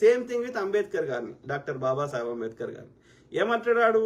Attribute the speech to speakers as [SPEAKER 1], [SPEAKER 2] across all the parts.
[SPEAKER 1] Same thing with Ambedkar గారిని doctor Babasaheb Ambedkar గారిని. ఏమంటున్నాడు?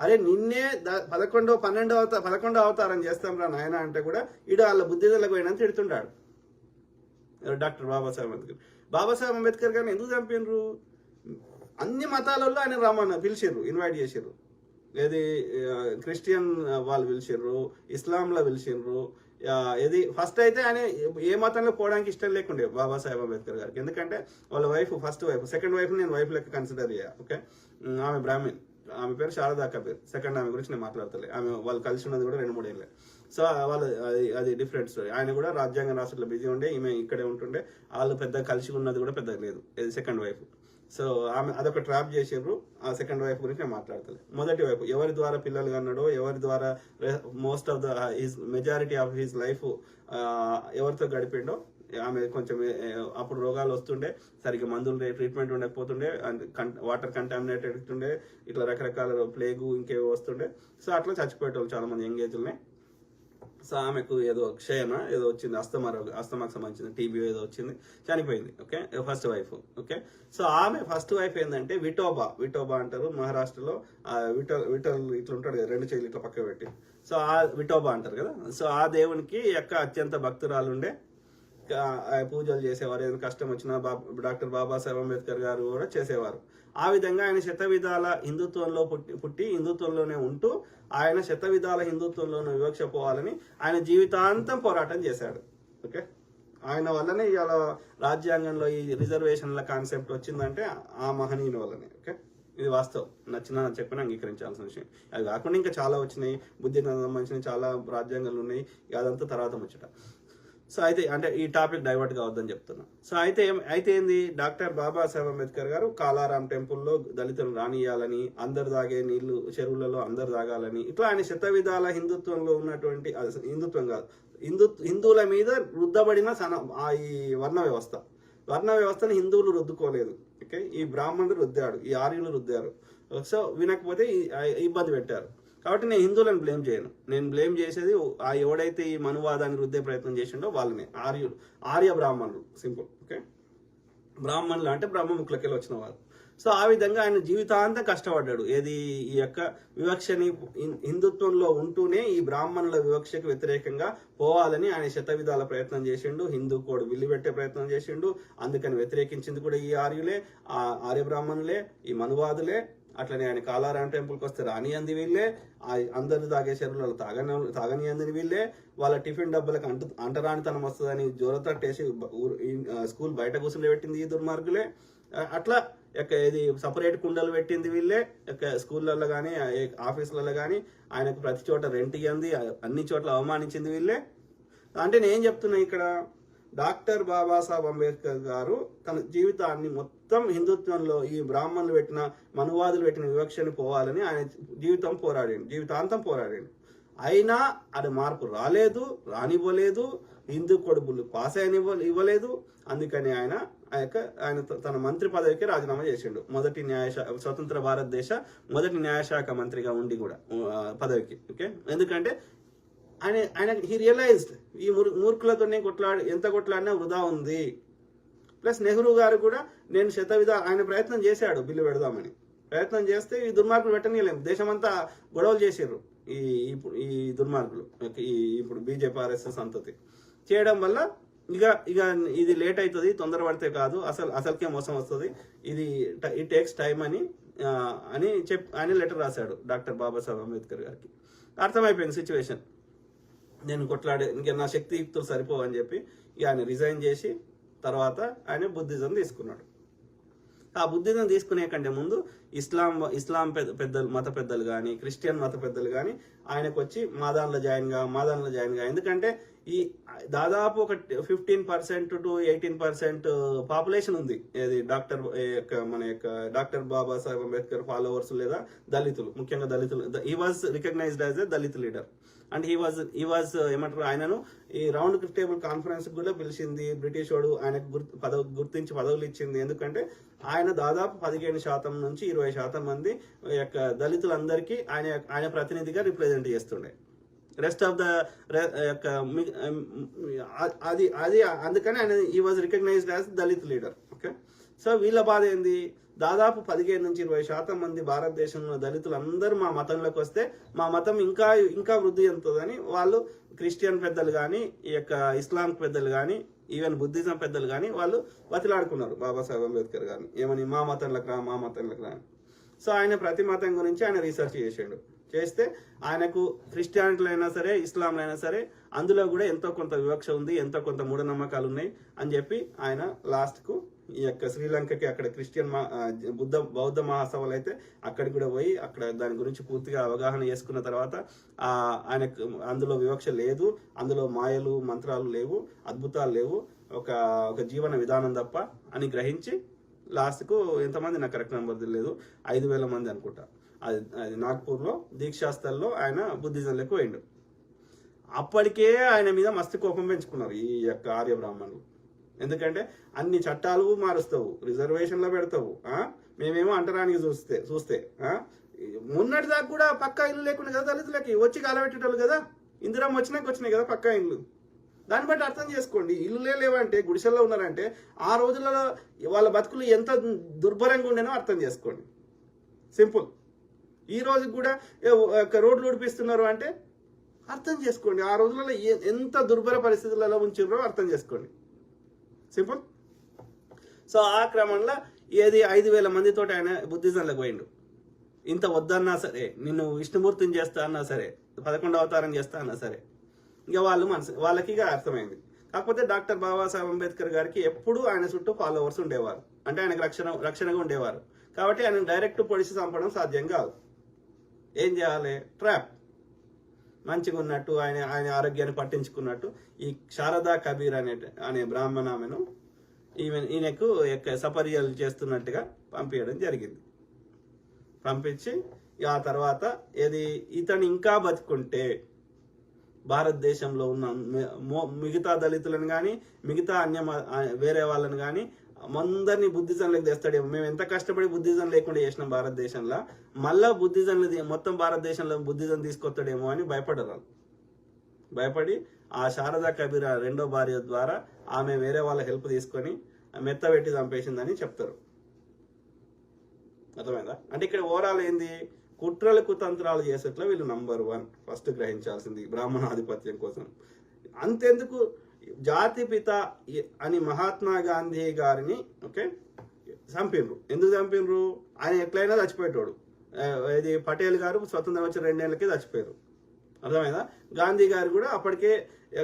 [SPEAKER 1] అరే నిన్నే ద- పదకొండో పన్నెండో అవతార పదకొండో అవతారం చేస్తాం రా నాయన అంటే కూడా ఇడు వాళ్ళ బుద్ధిదలకు పోయినంత తిడుతుంటాడు. డాక్టర్ బాబాసాహెబ్ అంబేద్కర్ బాబాసాహెబ్ అంబేద్కర్ గారిని ఎందుకు చంపినరు? అన్ని మతాలలో ఆయన రమ్మన్న పిలిచారు ఇన్వైట్ చేశారు ఏది క్రిస్టియన్ వాళ్ళు పిలిచిర్రు ఇస్లాంలో పిలిచిర్రు ఇది ఏది ఫస్ట్ అయితే ఆయన ఏ మతంలో పోవడానికి ఇష్టం లేకుండే బాబాసాహెబ్ అంబేద్కర్ గారికి. ఎందుకంటే వాళ్ళ wife first wife second wife నేను వైఫ్ లెక్క కన్సిడర్ చేయ ఓకే? ఆమె బ్రాహ్మణ్. ఆమె పేరు శారదా కబీర్ సెకండ్ ఆమె గురించి నేను మాట్లాడతలే. ఆమె వాళ్ళు కలిసి ఉన్నది కూడా రెండు మూడు ఏళ్ళే సో వాళ్ళు అది అది డిఫరెంట్ స్టోరీ ఆయన కూడా రాజ్యాంగ రాష్ట్రంలో బిజీ ఉండే ఈమె ఇక్కడే ఉంటుండే. వాళ్ళు పెద్ద కలిసి ఉన్నది కూడా పెద్దగా లేదు. ఇది సెకండ్ వైఫ్ సో ఆమె అదొక ట్రాప్ చేసిండ్రు. ఆ సెకండ్ వైఫ్ గురించి నేను మాట్లాడతలే. మొదటి వైపు ఎవరి ద్వారా పిల్లలు కన్నాడో ఎవరి ద్వారా most of the his majority of his life ఎవరితో గడిపిండో ఆమె కొంచెం అప్పుడు రోగాలు వస్తుండే సరిగ్గా మందులు ట్రీట్మెంట్ ఉండకపోతుండే అండ్ వాటర్ కంటామినేటెడ్ ఉంటుండే ఇట్లా రకరకాల ప్లేగు ఇంకేవో వస్తుండే. సో అట్లా చచ్చిపోయేటోళ్ళు చాలా మంది యంగ్ ఏజ్లోనే. సో ఆమెకు ఏదో క్షయన ఏదో వచ్చింది. అస్తమా అస్తమాకు సంబంధించిన టీబీ ఏదో వచ్చింది. చనిపోయింది. Okay? First wife. Okay? So ఆమె ఫస్ట్ వైఫ్ ఏంటంటే విటోబా విటోబా అంటారు మహారాష్ట్రలో. విటో విటల్ ఇట్లా ఉంటాడు కదా రెండు చేతులు ఇట్లా పక్క పెట్టి. సో ఆ విటోబా అంటారు కదా? సో ఆ దేవునికి యొక్క అత్యంత భక్తురాలు ఉండే పూజలు చేసేవారు. ఏదైనా కష్టం వచ్చినా బాబా డాక్టర్ బాబాసాహెబ్ అంబేద్కర్ గారు కూడా చేసేవారు. ఆ విధంగా ఆయన శత విధాల హిందుత్వంలో పుట్టి పుట్టి హిందుత్వంలోనే ఉంటూ ఆయన శత విధాల హిందుత్వంలోనే వివక్ష పోవాలని ఆయన జీవితాంతం పోరాటం చేశాడు. ఓకే? ఆయన వల్లనే ఇవాళ రాజ్యాంగంలో ఈ రిజర్వేషన్ల కాన్సెప్ట్ వచ్చిందంటే ఆ మహనీయుని వల్లనే. ఓకే? ఇది వాస్తవం. నచ్చినా చెప్పిన అంగీకరించాల్సిన విషయం. అది కాకుండా ఇంకా చాలా వచ్చినాయి. బుద్ధికి సంబంధించిన చాలా రాజ్యాంగాలు ఉన్నాయి. అదంతా తర్వాత ముచ్చట. సో అయితే అంటే ఈ టాపిక్ డైవర్ట్ కావద్దని చెప్తున్నా. సో అయితే అయితే ఏంది? డాక్టర్ బాబాసాహెబ్ అంబేద్కర్ గారు కాలారాం టెంపుల్లో దళితులు రానియాలని అందరు తాగే నీళ్ళు చెరువులలో అందరు తాగాలని ఇట్లా ఆయన శత విధాల హిందుత్వంలో ఉన్నటువంటి హిందుత్వం కాదు హిందూ హిందువుల మీద రుద్దబడిన సన ఆ ఈ వర్ణ వ్యవస్థ. వర్ణ వ్యవస్థను హిందువులు రుద్దుకోలేదు. ఓకే? ఈ బ్రాహ్మణులు రుద్దాడు ఈ ఆర్యులు రుద్దారు. సో వినకపోతే ఈ- ఇబ్బంది పెట్టారు. కాబట్టి నేను హిందువులను బ్లేమ్ చేయను. నేను బ్లేమ్ చేసేది ఆ ఎవడైతే ఈ మనువాదాన్ని రుద్దే ప్రయత్నం చేసిండో వాళ్ళని ఆర్యులు. ఆర్య బ్రాహ్మణులు. సింపుల్ ఓకే బ్రాహ్మణులు అంటే బ్రహ్మముఖులకెళ్ళి వచ్చిన వారు సో ఆ విధంగా ఆయన జీవితాంతం కష్టపడ్డాడు. ఏది ఈ యొక్క వివక్షని హిందుత్వంలో ఉంటూనే ఈ బ్రాహ్మణుల వివక్షకు వ్యతిరేకంగా పోవాలని ఆయన శతవిధాల ప్రయత్నం చేసిండు. హిందూ కోడ్ విల్లుపెట్టే ప్రయత్నం చేసిండు. అందుకని వ్యతిరేకించింది కూడా ఈ ఆర్యులే ఆ ఆర్య బ్రాహ్మణులే ఈ మనువాదులే అట్లనే ఆయన కాలారాం టెంపుల్కి వస్తే రాని అంది వీళ్ళే ఆ అందరు తాగే చెరువులు తాగని తాగని అందని వీళ్ళే వాళ్ళ టిఫిన్ డబ్బులకు అంటు అంటరానితనం వస్తుందని జోరతట్టేసి బ- ఊరు- స్కూల్ బయట కూర్చుని పెట్టింది ఈ దుర్మార్గులే. అట్లా యొక్క ఇది సపరేట్ కుండలు పెట్టింది వీళ్ళే యొక్క స్కూళ్ళల్లో కానీ ఆఫీసులలో కానీ ఆయనకు ప్రతి చోట రెంట్ ఇయ్యంది అన్ని చోట్ల అవమానించింది వీళ్ళే. అంటే నేను చెప్తున్నా ఇక్కడ డాక్టర్ బాబాసాహెబ్ అంబేద్కర్ గారు తన జీవితాన్ని మొత్తం మొత్తం హిందుత్వంలో ఈ బ్రాహ్మణులు పెట్టిన మనువాదులు పెట్టిన వివక్షని పోవాలని ఆయన జీవితం పోరాడాడు జీవితాంతం పోరాడాడు. అయినా అది మార్పు రాలేదు రానివ్వలేదు హిందూ కొడుకులు పాస్ అయిన ఇవ్వలేదు. అందుకని ఆయన ఆ యొక్క ఆయన తన మంత్రి పదవికి రాజీనామా చేసిండు. మొదటి న్యాయశా స్వతంత్ర భారతదేశ మొదటి న్యాయశాఖ మంత్రిగా ఉండి కూడా పదవికి ఓకే? ఎందుకంటే ఆయన ఆయన హీ రియలైజ్డ్. ఈ మూర్ మూర్ఖులతోనే కొట్లాడి ఎంత కొట్లాడినా వృధా ఉంది. ప్లస్ నెహ్రూ గారు కూడా నేను శతవిధ ఆయన ప్రయత్నం చేశాడు బిల్లు పెడదామని. ప్రయత్నం చేస్తే ఈ దుర్మార్గులు పెట్టనీయలేము. దేశమంతా గొడవలు చేసారు ఈ ఇప్పుడు ఈ దుర్మార్గులు. ఈ ఇప్పుడు బీజేపీ ఆర్ఎస్ఎస్ సంతతి చేయడం వల్ల ఇక ఇక ఇది లేట్ అవుతుంది తొందర పడితే కాదు అసలు అసలుకే మోసం వస్తుంది. ఇది ఇట్ టేక్స్ టైం అని అని చెప్ ఆయన లెటర్ రాశాడు డాక్టర్ బాబాసాహెబ్ అంబేద్కర్ గారికి. అర్థమైపోయింది సిచ్యువేషన్. నేను కొట్లాడే ఇంకా నా శక్తియుక్తులు సరిపోవని చెప్పి ఇక ఆయన రిజైన్ చేసి తర్వాత ఆయన బుద్ధిజం తీసుకున్నాడు. ఆ బుద్ధిజం తీసుకునే కంటే ముందు ఇస్లాం ఇస్లాం పెద్ద పెద్దలు మత పెద్దలు కానీ క్రిస్టియన్ మత పెద్దలు కానీ ఆయనకు వచ్చి మాదాన్లో జాయిన్గా మాదాన్లో జాయిన్గా. ఎందుకంటే ఈ దాదాపు ఒక fifteen percent to eighteen percent population ఉంది. ఏది డాక్టర్ యొక్క మన యొక్క డాక్టర్ బాబాసాహెబ్ అంబేద్కర్ ఫాలోవర్స్ లేదా దళితులు ముఖ్యంగా దళితులు. ఈ was recognised as a Dalit leader and he was ఈ వాజ్ ఏమంటారు ఆయనను ఈ రౌండ్ టేబుల్ కాన్ఫరెన్స్ కూడా పిలిచింది బ్రిటిష్ వాడు. ఆయనకు గుర్తు పదవి గుర్తించి పదవులు ఇచ్చింది. ఎందుకంటే ఆయన దాదాపు పదిహేను శాతం నుంచి ఇరవై శాతం మంది యొక్క దళితులందరికీ ఆయన ఆయన ప్రతినిధిగా రిప్రజెంట్ చేస్తుండే. రెస్ట్ ఆఫ్ ద యొక్క um, అది అది అందుకని ఆయన ఈ was recognised as Dalit leader okay so వీళ్ళ బాధ ఏంది? దాదాపు పదిహేను నుంచి ఇరవై శాతం మంది భారతదేశంలో దళితులు అందరూ మా మతంలోకి వస్తే మా మతం ఇంకా ఇంకా వృద్ధి చెందుతుందని వాళ్ళు క్రిస్టియన్ పెద్దలు కానీ ఈ యొక్క ఇస్లాం పెద్దలు కానీ ఈవెన్ బుద్ధిజం పెద్దలు కానీ వాళ్ళు బతిలాడుకున్నారు బాబాసాహెబ్ అంబేద్కర్ గారిని. ఏమని? మా మతంలోకి రా మా మతంలోకి రా సో ఆయన ప్రతి మతం గురించి ఆయన రీసెర్చ్ చేసిండు. చేస్తే ఆయనకు క్రిస్టియానిటీలో అయినా సరే ఇస్లాంలో అయినా సరే అందులో కూడా ఎంతో కొంత వివక్ష ఉంది ఎంతో కొంత మూఢనమ్మకాలు ఉన్నాయి అని చెప్పి ఆయన లాస్ట్కు ఈ యొక్క శ్రీలంకకి అక్కడ క్రిస్టియన్ బుద్ధ బౌద్ధ మహాసభలు అయితే అక్కడికి కూడా పోయి అక్కడ దాని గురించి పూర్తిగా అవగాహన చేసుకున్న తర్వాత ఆయన ఆయనకు అందులో వివక్ష లేదు అందులో మాయలు మంత్రాలు లేవు అద్భుతాలు లేవు ఒక ఒక జీవన విధానం తప్ప అని గ్రహించి లాస్ట్కు ఎంతమంది నాకు కరెక్ట్ నెంబర్ తెలియదు ఐదు వేల మంది అనుకుంటా. అది అది నాగ్పూర్లో దీక్షాస్థల్లో ఆయన బుద్ధిజంలోకి పోయిండు. అప్పటికే ఆయన మీద మస్తు కోపం పెంచుకున్నారు ఈ యొక్క ఆర్య బ్రాహ్మణులు ఎందుకంటే అన్ని చట్టాలు మారుస్తావు రిజర్వేషన్లో పెడతావు మేమేమో అంటరానికి చూస్తే చూస్తే మొన్నటి దాకా కూడా పక్కా ఇల్లు లేకుండా కదా దళితులకి? వచ్చి కాలబెట్టేటోళ్ళు కదా? ఇందిరం వచ్చినాక వచ్చినాయి కదా పక్కా ఇల్లు. దాన్ని బట్టి అర్థం చేసుకోండి ఇల్లులే లేవంటే గుడిసెల్లో ఉన్నారంటే ఆ రోజులలో వాళ్ళ బతుకులు ఎంత దుర్భరంగా ఉండేనో అర్థం చేసుకోండి. సింపుల్. ఈ రోజు కూడా ఒక రోడ్లు ఊడిపిస్తున్నారు అంటే అర్థం చేసుకోండి. ఆ రోజులలో ఏ- ఎంత దుర్భర పరిస్థితులలో ఉంచారో అర్థం చేసుకోండి. సింపుల్. సో ఆ క్రమంలో ఏది ఐదు వేల మందితో ఆయన బుద్ధిజంలోకి పోయిండు. ఇంత వద్దన్నా సరే నిన్ను విష్ణుమూర్తిని చేస్తా అన్నా సరే పదకొండు అవతారం చేస్తా అన్నా సరే ఇక వాళ్ళు మనసు వాళ్ళకి ఇక అర్థమైంది. కాకపోతే డాక్టర్ బాబాసాహెబ్ అంబేద్కర్ గారికి ఎప్పుడూ ఆయన చుట్టూ ఫాలోవర్స్ ఉండేవారు. అంటే ఆయనకు రక్షణ రక్షణగా ఉండేవారు. కాబట్టి ఆయన డైరెక్ట్ పొడిచి చంపడం సాధ్యం కాదు. ఏం చేయాలి? ట్రాప్. మంచిగా ఉన్నట్టు ఆయన ఆయన ఆరోగ్యాన్ని పట్టించుకున్నట్టు ఈ శారదా కబీర్ అనే అనే బ్రాహ్మణ ఆమెను ఈమె ఈయనకు యొక్క సపర్యలు చేస్తున్నట్టుగా పంపించడం జరిగింది. పంపించి ఆ తర్వాత ఏది ఇతను ఇంకా బతుకుంటే భారతదేశంలో ఉన్న మిగతా దళితులను కానీ మిగతా అన్య వేరే వాళ్ళని కానీ అందరినీ బుద్ధిజంలోకి తెస్తాడేమో. మేము ఎంత కష్టపడి బుద్ధిజం లేకుండా చేసినాం భారతదేశంలో మళ్ళా బుద్ధిజం మొత్తం భారతదేశంలో బుద్ధిజం తీసుకొస్తాడేమో అని భయపడరు భయపడి ఆ శారదా కబీర రెండో భార్య ద్వారా ఆమె వేరే వాళ్ళ హెల్ప్ తీసుకొని మెత్తబెట్టి చంపేసిందని చెప్తారు. అర్థమైందా? అంటే ఇక్కడ ఓవరాల్ ఏంది? కుట్రలు కుతంత్రాలు చేసేట్లో వీళ్ళు నంబర్ వన్ ఫస్ట్ గ్రహించాల్సింది బ్రాహ్మణాధిపత్యం కోసం. అంతెందుకు? జాతి పిత అని మహాత్మా గాంధీ గారిని ఓకే చంపిండ్రు ఎందుకు చంపిండ్రు ఆయన ఎట్లయినా చచ్చిపోయేటోడు. ఇది పటేల్ గారు స్వతంత్రం వచ్చిన రెండేళ్ళకే చచ్చిపోయారు. అర్థమైందా? గాంధీ గారు కూడా అప్పటికే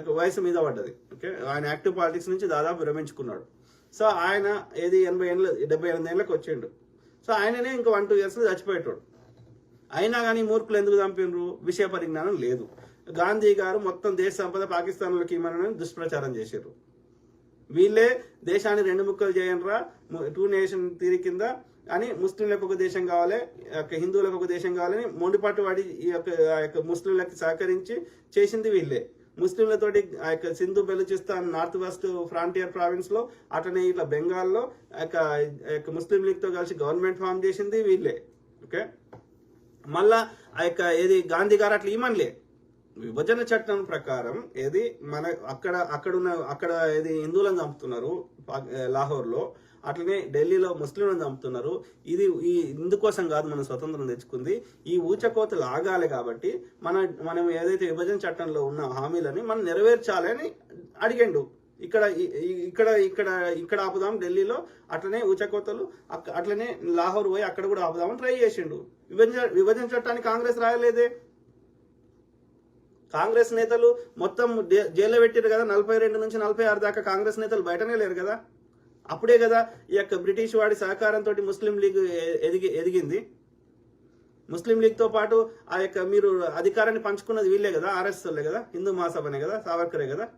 [SPEAKER 1] ఒక వయసు మీద పడ్డది. ఓకే ఆయన యాక్టివ్ పాలిటిక్స్ నుంచి దాదాపు విరమించుకున్నాడు. సో ఆయన ఏది ఎనభై ఏళ్ళ డెబ్బై ఎనిమిది ఏళ్ళకి వచ్చిండు. సో ఆయననే ఇంకా వన్ టూ ఇయర్స్ చచ్చిపోయేటోడు. అయినా కానీ మూర్ఖులు ఎందుకు చంపినరు విషయ పరిజ్ఞానం లేదు. గాంధీ గారు మొత్తం దేశ సంపద పాకిస్తాన్లోకి ఇవ్వమని దుష్ప్రచారం చేశారు వీళ్ళే దేశాన్ని రెండు ముక్కలు చేయనరా? టూ నేషన్ తీరి కింద అని ముస్లింలకు ఒక దేశం కావాలి యొక్క హిందువులకు ఒక దేశం కావాలని మొండిపాటు వాడి ఈ యొక్క ఆ యొక్క ముస్లింలకు సహకరించి చేసింది వీళ్ళే. ముస్లింలతోటి ఆ యొక్క Sindhu Baluchistan north west frontier ప్రావిన్స్లో ఇట్లా బెంగాల్లో ఆ యొక్క ఆ యొక్క ముస్లిం లీగ్తో కలిసి గవర్నమెంట్ ఫామ్ చేసింది వీళ్ళే. ఓకే? మళ్ళా ఆ యొక్క ఏది గాంధీ గారు అట్లా ఇమ్మనిలే విభజన చట్టం ప్రకారం ఏది మన అక్కడ అక్కడ ఉన్న అక్కడ ఏది హిందువులను చంపుతున్నారు లాహోర్లో అట్లనే ఢిల్లీలో ముస్లింలను చంపుతున్నారు. ఇది ఈ ఇందుకోసం కాదు మనం స్వతంత్రం తెచ్చుకుంది. ఈ ఊచకోతలు ఆగాలి కాబట్టి మన మనం ఏదైతే విభజన చట్టంలో ఉన్న హామీలని మనం నెరవేర్చాలి అని అడిగిండు. ఇక్కడ ఇక్కడ ఇక్కడ ఇక్కడ ఆపుదాం ఢిల్లీలో అట్లనే ఊచకోతలు అట్లనే లాహోర్ పోయి అక్కడ కూడా ఆపుదామని ట్రై చేసిండు. విభజన విభజించడానికి కాంగ్రెస్ రాయలేదే. కాంగ్రెస్ నేతలు మొత్తం డే- జైల్లో పెట్టారు కదా నలభై రెండు నుంచి నలభై ఆరు దాకా కాంగ్రెస్ నేతలు బయటనే లేరు కదా. అప్పుడే కదా ఈ యొక్క బ్రిటిష్ వాడి సహకారంతో ముస్లిం లీగ్ ఎదిగి ఎదిగింది. ముస్లిం లీగ్తో పాటు ఆ యొక్క మీరు అధికారాన్ని పంచుకున్నది వీళ్ళే కదా ఆర్ఎస్ఎస్లే కదా హిందూ మహాసభనే కదా సావర్కరే కదా.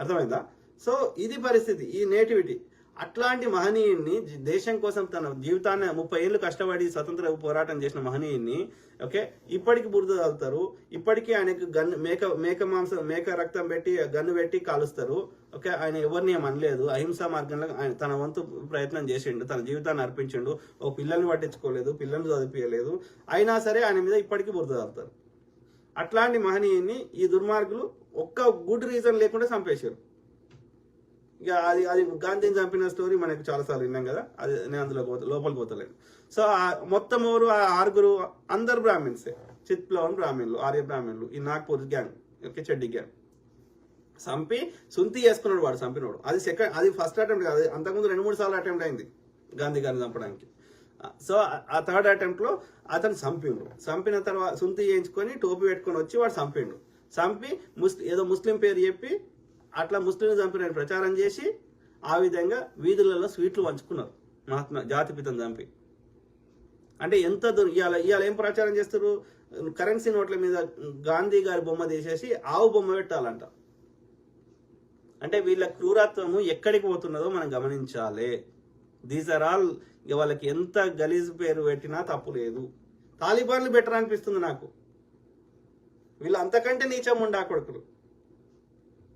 [SPEAKER 1] అర్థమైందా? సో ఇది పరిస్థితి ఈ నేటివిటీ. అట్లాంటి మహనీయుడిని దేశం కోసం తన జీవితాన్ని ముప్పై ఏళ్ళు కష్టపడి స్వతంత్ర పోరాటం చేసిన మహనీయుడిని ఓకే ఇప్పటికి బురద తగులుతారు. ఇప్పటికీ ఆయనకు గన్ మేక మేక మాంసం మేక రక్తం పెట్టి గన్ను పెట్టి కాలుస్తారు. ఓకే ఆయన ఎవరిని ఏం అనలేదు. అహింసా మార్గంలో ఆయన తన వంతు ప్రయత్నం చేసిండు తన జీవితాన్ని అర్పించిండు. ఓ పిల్లల్ని పట్టించుకోలేదు పిల్లల్ని చదివించలేదు అయినా సరే ఆయన మీద ఇప్పటికీ బురద తగులుతారు. అట్లాంటి మహనీయుని ఈ దుర్మార్గులు ఒక్క గుడ్ రీజన్ లేకుండా చంపేశారు. ఇక అది అది గాంధీని చంపిన స్టోరీ మనకు చాలాసార్లు విన్నాం కదా అది నేను అందులో పోత లోపలికి పోతలేను. సో ఆ మొత్తం ఎవరు ఆ ఆరుగురు అందరు బ్రాహ్మిన్సే చిత్ప్లవన్ బ్రాహ్మణులు ఆర్య బ్రాహ్మణులు ఈ నాగ్పూర్ గ్యాంగ్ ఓకే చెడ్డి గ్యాంగ్ చంపి సుంతి చేసుకున్నాడు వాడు చంపినోడు. అది సెకండ్ అది ఫస్ట్ అటెంప్ట్ కాదు అంతకుముందు రెండు మూడు సార్లు అటెంప్ట్ అయింది గాంధీ గారిని చంపడానికి. సో ఆ థర్డ్ అటెంప్ట్లో అతను చంపిండు. చంపిన తర్వాత సుంతి చేయించుకొని టోపీ పెట్టుకొని వచ్చి వాడు చంపిండు. చంపి ముస్లిం ఏదో ముస్లిం పేరు చెప్పి అట్లా ముస్లింలు చంపిన ప్రచారం చేసి ఆ విధంగా వీధులలో స్వీట్లు పంచుకున్నారు. మహాత్మా జాతిపితను చంపి. అంటే ఎంత దూరం ఇవాళ ఇవాళ ఏం ప్రచారం చేస్తారు? కరెన్సీ నోట్ల మీద గాంధీ గారి బొమ్మ తీసేసి ఆవు బొమ్మ పెట్టాలంట. అంటే వీళ్ళ క్రూరత్వము ఎక్కడికి పోతున్నదో మనం గమనించాలి. దీస్ ఆర్ ఆల్ ఇక వాళ్ళకి ఎంత గలీజ్ పేరు పెట్టినా తప్పు లేదు. తాలిబాన్లు బెటర్ అనిపిస్తుంది నాకు. వీళ్ళు అంతకంటే నీచం ఉండా కొడుకులు.